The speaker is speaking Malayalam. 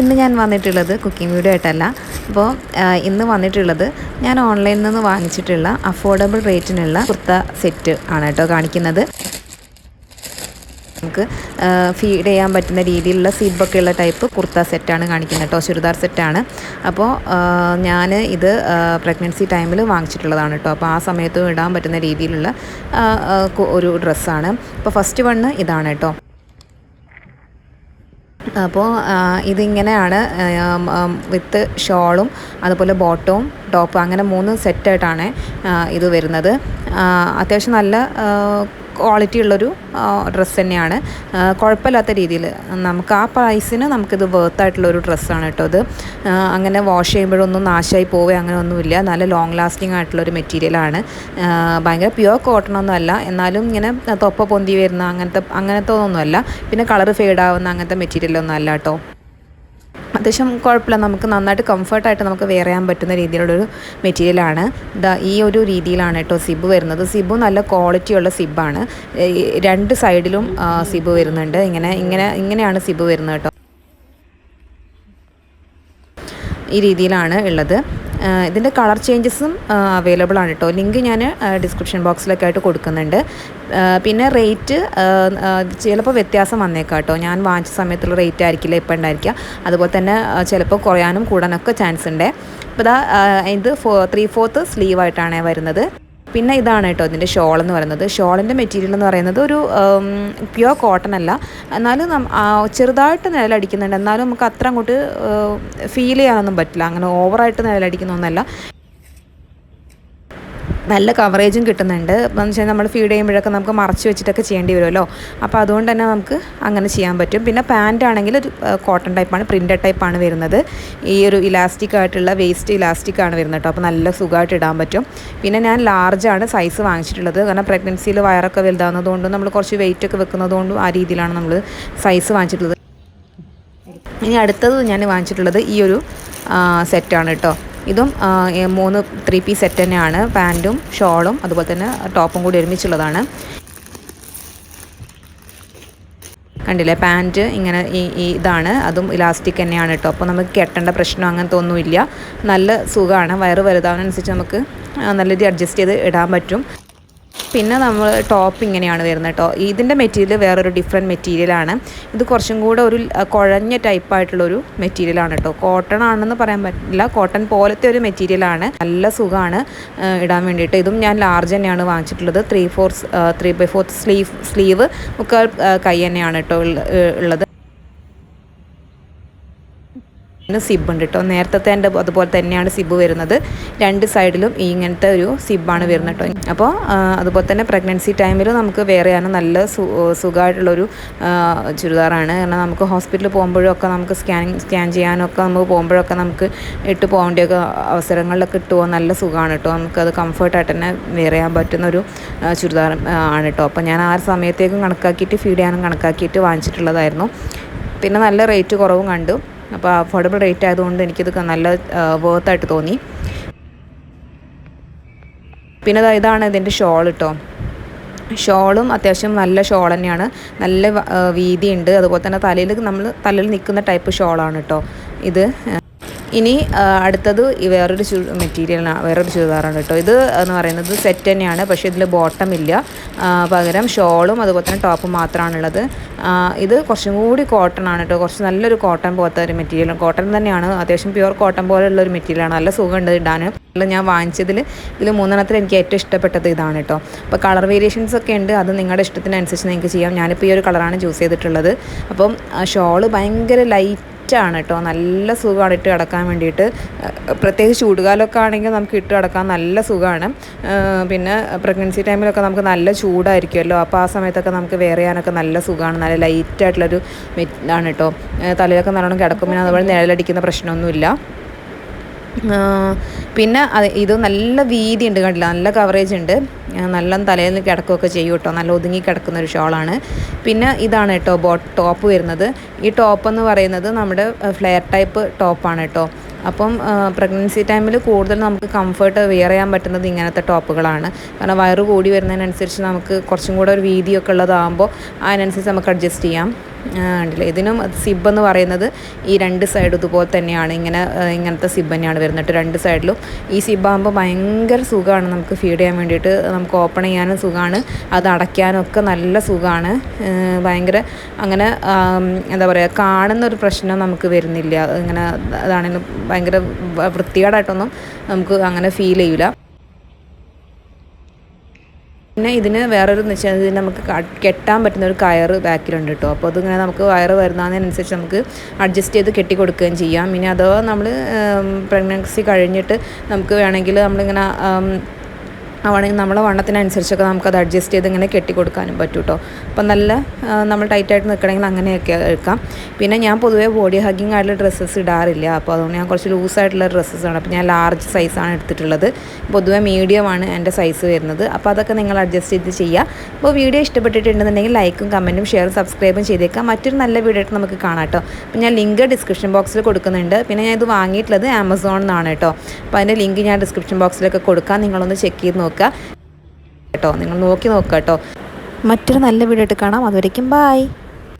ഇന്ന് ഞാൻ വന്നിട്ടുള്ളത് കുക്കിംഗ് വീഡിയോ ആയിട്ടല്ല. അപ്പോൾ ഇന്ന് വന്നിട്ടുള്ളത് ഞാൻ ഓൺലൈനിൽ നിന്ന് വാങ്ങിച്ചിട്ടുള്ള അഫോർഡബിൾ റേറ്റിനുള്ള കുർത്ത സെറ്റ് ആണ് കേട്ടോ കാണിക്കുന്നത്. നമുക്ക് ഫീഡ് ചെയ്യാൻ പറ്റുന്ന രീതിയിലുള്ള സീബൊക്കെ ഉള്ള ടൈപ്പ് കുർത്ത സെറ്റാണ് കാണിക്കുന്നത് കേട്ടോ. ചുരിദാർ സെറ്റാണ് അപ്പോൾ ഞാൻ ഇത് പ്രഗ്നൻസി ടൈമിൽ വാങ്ങിച്ചിട്ടുള്ളതാണ് കേട്ടോ. അപ്പോൾ ആ സമയത്തും ഇടാൻ പറ്റുന്ന രീതിയിലുള്ള ഒരു ഡ്രസ്സാണ് അപ്പോൾ ഫസ്റ്റ് വണ്ണ് ഇതാണ് കേട്ടോ. അപ്പോൾ ഇതിങ്ങനെയാണ് വിത്ത് ഷോളും അതുപോലെ ബോട്ടവും ടോപ്പും അങ്ങനെ മൂന്ന് സെറ്റായിട്ടാണ് ഇത് വരുന്നത്. അത്യാവശ്യം നല്ല ക്വാളിറ്റി ഉള്ളൊരു ഡ്രസ്സ് തന്നെയാണ്. കുഴപ്പമില്ലാത്ത രീതിയിൽ നമുക്ക് ആ പ്രൈസിന് നമുക്കിത് വേർത്ത് ഒരു ഡ്രസ്സാണ് കേട്ടോ ഇത്. അങ്ങനെ വാഷ് ചെയ്യുമ്പോഴൊന്നും നാശമായി പോവുക അങ്ങനെ ഒന്നുമില്ല. നല്ല ലോങ് ലാസ്റ്റിംഗ് ആയിട്ടുള്ളൊരു മെറ്റീരിയലാണ് ഭയങ്കര പ്യുവർ കോട്ടൺ ഒന്നും അല്ല. എന്നാലും ഇങ്ങനെ തൊപ്പ പൊന്തി വരുന്ന അങ്ങനത്തെ അങ്ങനത്തെ ഒന്നുമല്ല പിന്നെ കളർ ഫെയ്ഡ് ആവുന്ന അങ്ങനത്തെ മെറ്റീരിയലൊന്നും അല്ല കേട്ടോ. അത്യാവശ്യം കുഴപ്പമില്ല. നമുക്ക് നന്നായിട്ട് കംഫർട്ടായിട്ട് നമുക്ക് വെയർ ചെയ്യാൻ പറ്റുന്ന രീതിയിലുള്ളൊരു മെറ്റീരിയലാണ് ഇതാ ഈ ഒരു രീതിയിലാണ് കേട്ടോ സിബ് വരുന്നത്. സിബ് നല്ല ക്വാളിറ്റിയുള്ള സിബാണ് രണ്ട് സൈഡിലും സിബ് വരുന്നുണ്ട്. ഇങ്ങനെ ഇങ്ങനെ ഇങ്ങനെയാണ് സിബ് വരുന്നത് കേട്ടോ. ഈ രീതിയിലാണ് ഉള്ളത്. ഇതിന്റെ കളർ ചേഞ്ചസും അവൈലബിൾ ആണ് കേട്ടോ ലിങ്ക് ഞാൻ ഡിസ്ക്രിപ്ഷൻ ബോക്സിലൊക്കെ ആയിട്ട് കൊടുക്കുന്നുണ്ട്. പിന്നെ റേറ്റ് ചിലപ്പോൾ വ്യത്യാസം വന്നേക്കാം കേട്ടോ ഞാൻ വാങ്ങിച്ച സമയത്തുള്ള റേറ്റ് ആയിരിക്കില്ല ഇപ്പം ഉണ്ടായിരിക്കുക അതുപോലെ തന്നെ ചിലപ്പോൾ കുറയാനും കൂടാനൊക്കെ ചാൻസ് ഉണ്ട് അപ്പോൾ ഇതാ ഇത് ഫോ ത്രീ ഫോർത്ത് സ്ലീവായിട്ടാണ് വരുന്നത്. പിന്നെ ഇതാണ് കേട്ടോ ഇതിന്റെ ഷോൾ എന്ന് പറയുന്നത്. ഷോളിന്റെ മെറ്റീരിയൽ എന്ന് പറയുന്നത് ഒരു പ്യുവർ കോട്ടൺ അല്ല. എന്നാലും ചെറുതായിട്ട് നിഴലടിക്കുന്നുണ്ട്. എന്നാലും നമുക്ക് അത്ര അങ്ങോട്ട് ഫീൽ ചെയ്യാനൊന്നും പറ്റില്ല. അങ്ങനെ ഓവറായിട്ട് നിഴലടിക്കുന്നൊന്നല്ല നല്ല കവറേജും കിട്ടുന്നുണ്ട്. എന്ന് വെച്ചാൽ നമ്മൾ ഫീഡ് ചെയ്യുമ്പോഴൊക്കെ നമുക്ക് മറച്ച് വെച്ചിട്ടൊക്കെ ചെയ്യേണ്ടി വരുമല്ലോ. അപ്പോൾ അതുകൊണ്ട് തന്നെ നമുക്ക് അങ്ങനെ ചെയ്യാൻ പറ്റും. പിന്നെ പാന്റ് ആണെങ്കിൽ ഒരു കോട്ടൺ ടൈപ്പാണ് പ്രിന്റഡ് ടൈപ്പാണ് വരുന്നത്. ഈ ഒരു ഇലാസ്റ്റിക് ആയിട്ടുള്ള വേസ്റ്റ് ഇലാസ്റ്റിക് ആണ് വരുന്നത് കേട്ടോ അപ്പോൾ നല്ല സുഖമായിട്ട് ഇടാൻ പറ്റും. പിന്നെ ഞാൻ ലാർജാണ് സൈസ് വാങ്ങിച്ചിട്ടുള്ളത്. കാരണം പ്രഗ്നൻസിയിൽ വയറൊക്കെ വലുതാകുന്നതുകൊണ്ടും നമ്മൾ കുറച്ച് വെയിറ്റ് ഒക്കെ വെക്കുന്നതുകൊണ്ടും ആ രീതിയിലാണ് നമ്മൾ സൈസ് വാങ്ങിച്ചിട്ടുള്ളത്. ഇനി അടുത്തത് ഞാൻ വാങ്ങിച്ചിട്ടുള്ളത് ഈ ഒരു സെറ്റാണ് കേട്ടോ ഇതും മൂന്ന് ത്രീ പീസ് സെറ്റ് തന്നെയാണ്. പാന്റും ഷോളും അതുപോലെ തന്നെ ടോപ്പും കൂടി ഒരുമിച്ചുള്ളതാണ്. കണ്ടില്ലേ? പാന്റ് ഇങ്ങനെ ഈ ഇതാണ്. അതും ഇലാസ്റ്റിക് തന്നെയാണ് കേട്ടോ അപ്പോൾ നമുക്ക് കെട്ടേണ്ട പ്രശ്നം അങ്ങനത്തെ ഒന്നുമില്ല. നല്ല സുഖമാണ്. വയറ് വലുതാവുന്നതനുസരിച്ച് നമുക്ക് നല്ല രീതി അഡ്ജസ്റ്റ് ചെയ്ത് ഇടാൻ പറ്റും. പിന്നെ നമ്മൾ ടോപ്പ് ഇങ്ങനെയാണ് വരുന്നത് കേട്ടോ ഇതിന്റെ മെറ്റീരിയൽ വേറൊരു ഡിഫറെന്റ് മെറ്റീരിയലാണ് ഇത് കുറച്ചും കൂടെ ഒരു കുഴഞ്ഞ ടൈപ്പായിട്ടുള്ളൊരു മെറ്റീരിയലാണ് കേട്ടോ കോട്ടൺ ആണെന്ന് പറയാൻ പറ്റില്ല. കോട്ടൺ പോലത്തെ ഒരു മെറ്റീരിയലാണ് നല്ല സുഖമാണ് ഇടാൻ വേണ്ടിയിട്ട്. ഇതും ഞാൻ ലാർജ് തന്നെയാണ് വാങ്ങിച്ചിട്ടുള്ളത്. Three fourth three by fourth sleeve sleeve മുക്കാൽ കൈ തന്നെയാണ് കേട്ടോ ഉള്ളത്. സിബ് ഉണ്ട് കേട്ടോ നേരത്തെ എന്റെ അതുപോലെ തന്നെയാണ് സിബ് വരുന്നത്. രണ്ട് സൈഡിലും ഇങ്ങനത്തെ ഒരു സിബാണ് വരുന്നത് കേട്ടോ അപ്പോൾ അതുപോലെ തന്നെ പ്രഗ്നൻസി ടൈമിൽ നമുക്ക് വേറെ ചെയ്യാനും നല്ല സുഖമായിട്ടുള്ളൊരു ചുരിദാറാണ്. കാരണം നമുക്ക് ഹോസ്പിറ്റലിൽ പോകുമ്പോഴൊക്കെ നമുക്ക് സ്കാനിങ് സ്കാൻ ചെയ്യാനൊക്കെ നമുക്ക് പോകുമ്പോഴൊക്കെ നമുക്ക് ഇട്ട് പോകേണ്ടിയൊക്കെ അവസരങ്ങളിലൊക്കെ പോകാൻ നല്ല സുഖമാണ് കേട്ടോ നമുക്കത് കംഫർട്ടായിട്ട് തന്നെ വേറെ ചെയ്യാൻ പറ്റുന്ന ഒരു ചുരിദാർ ആണ് കേട്ടോ അപ്പോൾ ഞാൻ ആ സമയത്തേക്കും കണക്കാക്കിയിട്ട് ഫീഡ് ചെയ്യാനും കണക്കാക്കിയിട്ട് വാങ്ങിച്ചിട്ടുള്ളതായിരുന്നു. പിന്നെ നല്ല റേറ്റ് കുറവും കണ്ടു. അപ്പോൾ അഫോർഡബിൾ റേറ്റ് ആയതുകൊണ്ട് എനിക്കിത് നല്ല വേർത്തായിട്ട് തോന്നി. പിന്നെ ഇതാണ് ഇതിന്റെ ഷോൾ കേട്ടോ ഷോളും അത്യാവശ്യം നല്ല ഷോൾ തന്നെയാണ്. നല്ല വീതിയുണ്ട്. അതുപോലെ തന്നെ തലയിൽ നമ്മൾ തലയിൽ നിൽക്കുന്ന ടൈപ്പ് ഷോളാണ് കേട്ടോ ഇത് ഇനി അടുത്തത് വേറൊരു ചു മെറ്റീരിയലാണ് വേറൊരു ചുരിദാറാണ് കേട്ടോ. ഇത് എന്ന് പറയുന്നത് സെറ്റ് തന്നെയാണ് പക്ഷേ ഇതിൽ ബോട്ടം ഇല്ല. പകരം ഷോളും അതുപോലെ തന്നെ ടോപ്പും മാത്രമാണുള്ളത് ഇത് കുറച്ചും കൂടി കോട്ടൺ ആണ് കേട്ടോ. കുറച്ച് നല്ലൊരു കോട്ടൺ പോലത്തെ ഒരു മെറ്റീരിയൽ കോട്ടൺ തന്നെയാണ്. അത്യാവശ്യം പ്യുവർ കോട്ടൺ പോലെയുള്ള ഒരു മെറ്റീരിയലാണ് നല്ല സുഖമുണ്ട് ഇടാൻ. ഞാൻ വാങ്ങിച്ചതിൽ ഇതിൽ മൂന്നെണ്ണത്തിൽ എനിക്ക് ഏറ്റവും ഇഷ്ടപ്പെട്ടത് ഇതാണ് കേട്ടോ. അപ്പോൾ കളർ വേരിയേഷൻസ് ഒക്കെ ഉണ്ട്. അത് നിങ്ങളുടെ ഇഷ്ടത്തിനനുസരിച്ച് നിങ്ങൾക്ക് ചെയ്യാം. ഞാനിപ്പോൾ ഈ ഒരു കളറാണ് ചൂസ് ചെയ്തിട്ടുള്ളത്. അപ്പം ഷോൾ ഭയങ്കര ലൈറ്റ് ആണ് കേട്ടോ. നല്ല സുഖമാണ് ഇട്ട് കിടക്കാൻ വേണ്ടിയിട്ട്. പ്രത്യേകിച്ച് ചൂടുകാലമൊക്കെ ആണെങ്കിൽ നമുക്ക് ഇട്ട് കിടക്കാൻ നല്ല സുഖമാണ്. പിന്നെ പ്രഗ്നൻസി ടൈമിലൊക്കെ നമുക്ക് നല്ല ചൂടായിരിക്കുമല്ലോ. അപ്പോൾ ആ സമയത്തൊക്കെ നമുക്ക് വെയർ ചെയ്യാനൊക്കെ നല്ല സുഖമാണ്. നല്ല ലൈറ്റായിട്ടുള്ളൊരു ഇതാണ് കേട്ടോ. തലയിലൊക്കെ നല്ലോണം കിടക്കും. അതുപോലെ നിഴലടിക്കുന്ന പ്രശ്നമൊന്നുമില്ല. പിന്നെ അത് ഇത് നല്ല വീതി ഉണ്ട് കണ്ടില്ല? നല്ല കവറേജ് ഉണ്ട്. നല്ല തലയിൽ കിടക്കുകയൊക്കെ ചെയ്യും കേട്ടോ. നല്ല ഒതുങ്ങി കിടക്കുന്ന ഒരു ഷോളാണ് പിന്നെ ഇതാണ് കേട്ടോ ബോ ടോപ്പ് വരുന്നത്. ഈ ടോപ്പ് എന്ന് പറയുന്നത് നമ്മുടെ ഫ്ലെയർ ടൈപ്പ് ടോപ്പാണ് കേട്ടോ. അപ്പം പ്രഗ്നൻസി ടൈമിൽ കൂടുതൽ നമുക്ക് കംഫർട്ട് വെയർ ചെയ്യാൻ പറ്റുന്നത് ഇങ്ങനത്തെ ടോപ്പുകളാണ് കാരണം വയറ് കൂടി വരുന്നതിനനുസരിച്ച് നമുക്ക് കുറച്ചും കൂടെ ഒരു വീതിയൊക്കെ ഉള്ളതാകുമ്പോൾ അതിനനുസരിച്ച് നമുക്ക് അഡ്ജസ്റ്റ് ചെയ്യാം. ഉണ്ടല്ലേ. ഇതിനും സിബ് എന്ന് പറയുന്നത് ഈ രണ്ട് സൈഡ് ഇതുപോലെ തന്നെയാണ്. ഇങ്ങനെ ഇങ്ങനത്തെ സിബ് തന്നെയാണ് വരുന്നത് രണ്ട് സൈഡിലും ഈ സിബാകുമ്പോൾ ഭയങ്കര സുഖമാണ് നമുക്ക് ഫീഡ് ചെയ്യാൻ വേണ്ടിയിട്ട്. നമുക്ക് ഓപ്പൺ ചെയ്യാനും സുഖമാണ്. അത് അടയ്ക്കാനും ഒക്കെ നല്ല സുഖമാണ്. ഭയങ്കര അങ്ങനെ എന്താ പറയുക കാണുന്ന ഒരു പ്രശ്നം നമുക്ക് വരുന്നില്ല. ഇങ്ങനെ അതാണെങ്കിലും ഭയങ്കര വൃത്തികേടായിട്ടൊന്നും നമുക്ക് അങ്ങനെ ഫീൽ ചെയ്യില്ല പിന്നെ ഇതിന് വേറൊരു എന്ന് വെച്ചാൽ ഇതിന് നമുക്ക് കെട്ടാൻ പറ്റുന്ന ഒരു കയർ ബാക്കിലുണ്ട് കേട്ടോ അപ്പോൾ അതിങ്ങനെ നമുക്ക് വയറ് വരുന്നതിനനുസരിച്ച് നമുക്ക് അഡ്ജസ്റ്റ് ചെയ്ത് കെട്ടി കൊടുക്കുകയും ചെയ്യാം. ഇനി അഥവാ നമ്മൾ പ്രഗ്നൻസി കഴിഞ്ഞിട്ട് നമുക്ക് വേണമെങ്കിൽ നമ്മളിങ്ങനെ ആവണമെങ്കിൽ നമ്മളെ വണ്ണത്തിനനുസരിച്ചൊക്കെ നമുക്കത് അഡ്ജസ്റ്റ് ചെയ്ത് ഇങ്ങനെ കെട്ടിക്കൊടുക്കാനും പറ്റും കേട്ടോ അപ്പം നല്ല നമ്മൾ ടൈറ്റായിട്ട് നിൽക്കണമെങ്കിൽ അങ്ങനെയൊക്കെ എടുക്കാം. പിന്നെ ഞാൻ പൊതുവേ ബോഡി ഹഗ്ഗിങ് ആയിട്ടുള്ള ഡ്രസ്സസ് ഇടാറില്ല. അപ്പോൾ അതുകൊണ്ട് ഞാൻ കുറച്ച് ലൂസായിട്ടുള്ള ഡ്രസ്സസ്സാണ് അപ്പോൾ ഞാൻ ലാർജ് സൈസാണ് എടുത്തിട്ടുള്ളത്. പൊതുവേ മീഡിയമാണ് എന്റെ സൈസ് വരുന്നത്. അപ്പോൾ അതൊക്കെ നിങ്ങൾ അഡ്ജസ്റ്റ് ചെയ്ത് ചെയ്യുക. അപ്പോൾ വീഡിയോ ഇഷ്ടപ്പെട്ടിട്ടുണ്ടെന്നുണ്ടെങ്കിൽ ലൈക്കും കമന്റും ഷെയറും സബ്സ്ക്രൈബും ചെയ്തേക്കാം മറ്റൊരു നല്ല വീഡിയോ ആയിട്ട് നമുക്ക് കാണാം കേട്ടോ. അപ്പോൾ ഞാൻ ലിങ്ക് ഡിസ്ക്രിപ്ഷൻ ബോക്സിൽ കൊടുക്കുന്നുണ്ട്. പിന്നെ ഞാൻ ഇത് വാങ്ങിയിട്ടുള്ളത് ആമസോണിൽ നിന്നാണ് കേട്ടോ. അപ്പോൾ അതിന്റെ ലിങ്ക് ഞാൻ ഡിസ്ക്രിപ്ഷൻ ബോക്സിലൊക്കെ കൊടുക്കാം. നിങ്ങളൊന്ന് ചെക്ക് ചെയ്ത് നോക്കുക കേട്ടോ നിങ്ങൾ നോക്കി നോക്കുക കേട്ടോ. മറ്റൊരു നല്ല വീഡിയോ ആയിട്ട് കാണാം. അതുവരയ്ക്കും ബായ്